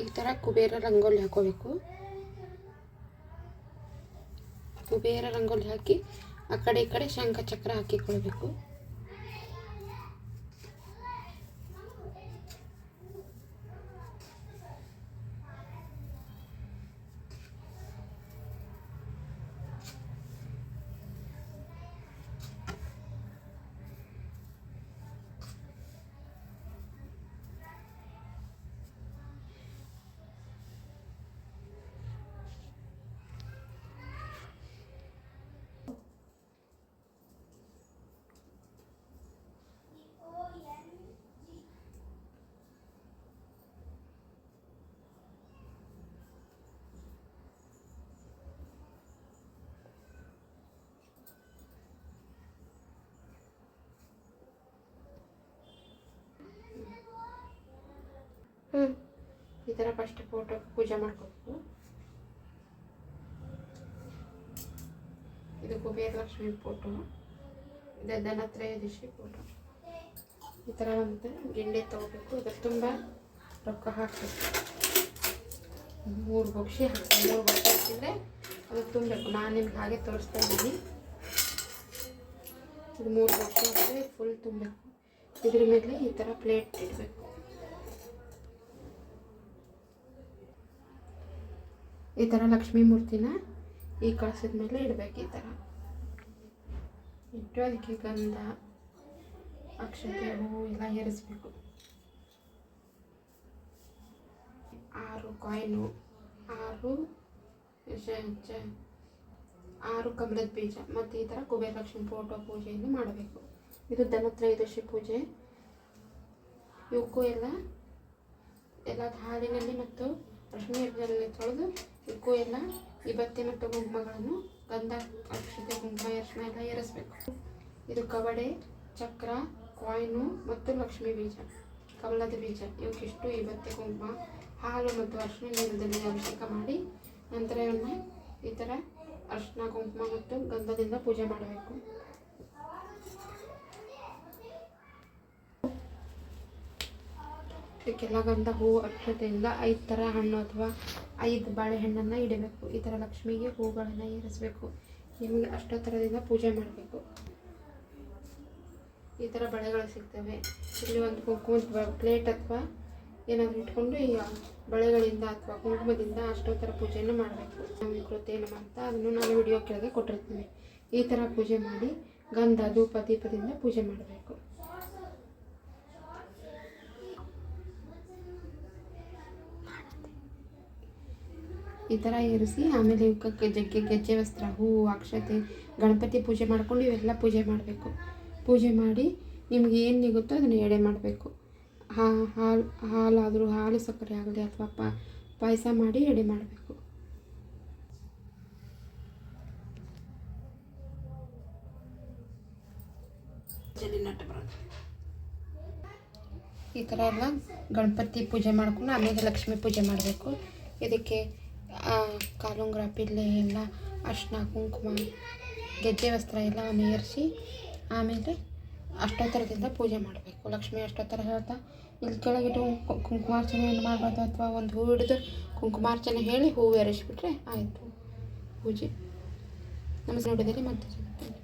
ಈ ಥರ ಕುಬೇರ ರಂಗೋಲಿ ಹಾಕೋಬೇಕು ಕುಬೇರ ರಂಗೋಲಿ ಹಾಕಿ ಆ ಕಡೆ ಈ ಕಡೆ ಶಂಖ ಚಕ್ರ ಹಾಕಿಕೊಳ್ಬೇಕು. ಈ ಥರ ಫಸ್ಟ್ ಫೋಟೋ ಪೂಜೆ ಮಾಡ್ಕೋಬೇಕು. ಇದು ಕುಬೇರ ಲಕ್ಷ್ಮಿ ಫೋಟೋ ಇದು ಧನತ್ರಯೋದಶಿ ಫೋಟೋ ಈ ಥರ ಒಂದು ಗಿಂಡಿ ತೊಗೋಬೇಕು. ಅದ್ರ ತುಂಬ ರೊಕ್ಕ ಹಾಕಬೇಕು. ಮೂರು ಬಕ್ಷಿ ಹಾಕಿ ಮೂರು ಬೊಕ್ಷಿ ಹಾಕಿದರೆ ಅದು ತುಂಬಬೇಕು. ನಾನು ನಿಮ್ಗೆ ಹಾಗೆ ತೋರಿಸ್ತಾ ಇದ್ದೀನಿ. ಇದು ಮೂರು ಬೊಕ್ಷಿ ಹಾಕಿದ್ರೆ ಫುಲ್ ತುಂಬಬೇಕು. ಇದ್ರ ಮೇಲೆ ಈ ಥರ ಪ್ಲೇಟ್ ಇಡಬೇಕು. ಈ ಥರ ಲಕ್ಷ್ಮೀ ಮೂರ್ತಿನ ಈ ಕಳಿಸಿದ ಮೇಲೆ ಇಡಬೇಕು ಈ ಥರ ಇಟ್ಟು ಅದಕ್ಕೆ ಗಂಧ, ಅಕ್ಷತೆ, ಹೂವು ಎಲ್ಲ ಏರಿಸ್ಬೇಕು. ಆರು ಕಾಯಿನು, ಆರು ಆರು ಕಮಲದ ಬೀಜ ಮತ್ತು ಈ ಥರ ಕುಬೇರ ಲಕ್ಷ್ಮಿ ಫೋಟೋ ಪೂಜೆಯನ್ನು ಮಾಡಬೇಕು. ಇದು ಧನತ್ರಯೋದಶಿ ಪೂಜೆ. ಇವಕ್ಕೂ ಎಲ್ಲ ಎಲ್ಲ ಹಾಲಿನಲ್ಲಿ ಮತ್ತು ಅರಿಶಿನ ತೊಳೆದು ಇಕ್ಕು ವಿಭತ್ತಿ ಮತ್ತು ಕುಂಕುಮಗಳನ್ನು ಗಂಧ ಅಕ್ಷತೆ ಕುಂಕುಮ ಅರಿಶಿನ ಎಲ್ಲ ಏರಿಸ್ಬೇಕು. ಇದು ಕವಡೆ, ಚಕ್ರ, ಕಾಯಿನು ಮತ್ತು ಲಕ್ಷ್ಮಿ ಬೀಜ, ಕಮಲದ ಬೀಜ. ಇವಕ್ಕಿಷ್ಟು ವಿಭತ್ತಿ ಕುಂಕುಮ ಹಾಲು ಮತ್ತು ಅರಿಶಿನ ನೀರದಲ್ಲಿ ಅಭಿಷೇಕ ಮಾಡಿ ನಂತರ ಇವನ್ನ ಈ ಥರ ಅರಿಶಿನ ಕುಂಕುಮ ಮತ್ತು ಗಂಧದಿಂದ ಪೂಜೆ ಮಾಡಬೇಕು. ಗಂಧ ಹೂವು ಅಕ್ಷತೆಯಿಂದ ಐದು ಥರ ಹಣ್ಣು ಅಥವಾ ಐದು ಬಾಳೆಹಣ್ಣನ್ನು ಇಡಬೇಕು. ಈ ಥರ ಲಕ್ಷ್ಮಿಗೆ ಹೂಗಳನ್ನು ಏರಿಸಬೇಕು. ನಿಮಗೆ ಅಷ್ಟೋ ಥರದಿಂದ ಪೂಜೆ ಮಾಡಬೇಕು. ಈ ಥರ ಬಳೆಗಳು ಸಿಗ್ತವೆ. ಇಲ್ಲಿ ಒಂದು ಕುಂಕುಮ ಪ್ಲೇಟ್ ಅಥವಾ ಏನಾದರೂ ಇಟ್ಕೊಂಡು ಈ ಬಳೆಗಳಿಂದ ಅಥವಾ ಕುಂಕುಮದಿಂದ ಅಷ್ಟೋ ಥರ ಪೂಜೆಯನ್ನು ಮಾಡಬೇಕು. ನಮ್ಮ ಕೃತಿ ಏನು ಅಂತ ಅದನ್ನು ನಾನು ವಿಡಿಯೋ ಕೆಳಗೆ ಕೊಟ್ಟಿರ್ತೀನಿ. ಈ ಥರ ಪೂಜೆ ಮಾಡಿ ಗಂಧ, ಧೂಪ, ದೀಪದಿಂದ ಪೂಜೆ ಮಾಡಬೇಕು. ಈ ಥರ ಇರಿಸಿ ಆಮೇಲೆ ಇವಕ್ಕೆ ಜಗ್ಗೆ ಗೆಜ್ಜೆ ವಸ್ತ್ರ ಹೂವು ಅಕ್ಷತೆ ಗಣಪತಿ ಪೂಜೆ ಮಾಡ್ಕೊಂಡು ಇವೆಲ್ಲ ಪೂಜೆ ಮಾಡಬೇಕು. ಪೂಜೆ ಮಾಡಿ ನಿಮ್ಗೆ ಏನು ನಿಗುತ್ತೋ ಅದನ್ನು ಎಡೆ ಮಾಡಬೇಕು. ಹಾ ಹಾಲು ಹಾಲಾದರೂ ಹಾಲು ಸಕ್ಕರೆ ಆಗಲಿ ಅಥವಾ ಪ ಪಾಯಸ ಮಾಡಿ ಎಡೆ ಮಾಡಬೇಕು. ಈ ಥರ ಎಲ್ಲ ಗಣಪತಿ ಪೂಜೆ ಮಾಡ್ಕೊಂಡು ಆಮೇಲೆ ಲಕ್ಷ್ಮೀ ಪೂಜೆ ಮಾಡಬೇಕು. ಇದಕ್ಕೆ ಕಾಲುಂಗುರ ಪಿಲ್ಲೆ ಎಲ್ಲ ಅರ್ಶಿನ ಕುಂಕುಮ, ಗೆಜ್ಜೆ, ವಸ್ತ್ರ ಎಲ್ಲವನ್ನು ಏರಿಸಿ, ಆಮೇಲೆ ಅಷ್ಟೋತ್ತರದಿಂದ ಪೂಜೆ ಮಾಡಬೇಕು. ಲಕ್ಷ್ಮಿ ಅಷ್ಟೋತ್ತರ ಹೇಳ್ತಾ, ಇಲ್ಲಿ ಕೆಳಗಿಟ್ಟು ಕುಂಕುಮಾರ್ಚನೆಯನ್ನು ಮಾಡಬಾರ್ದು ಅಥವಾ ಒಂದು ಹೂ ಹಿಡಿದು ಕುಂಕುಮಾರ್ಚನೆ ಹೇಳಿ ಹೂವು ಎರಿಸಿಬಿಟ್ರೆ ಆಯಿತು. ಪೂಜೆ. ನಮಸ್ತೆ ನೋಡಿದರೆ ಮತ್ತೆ.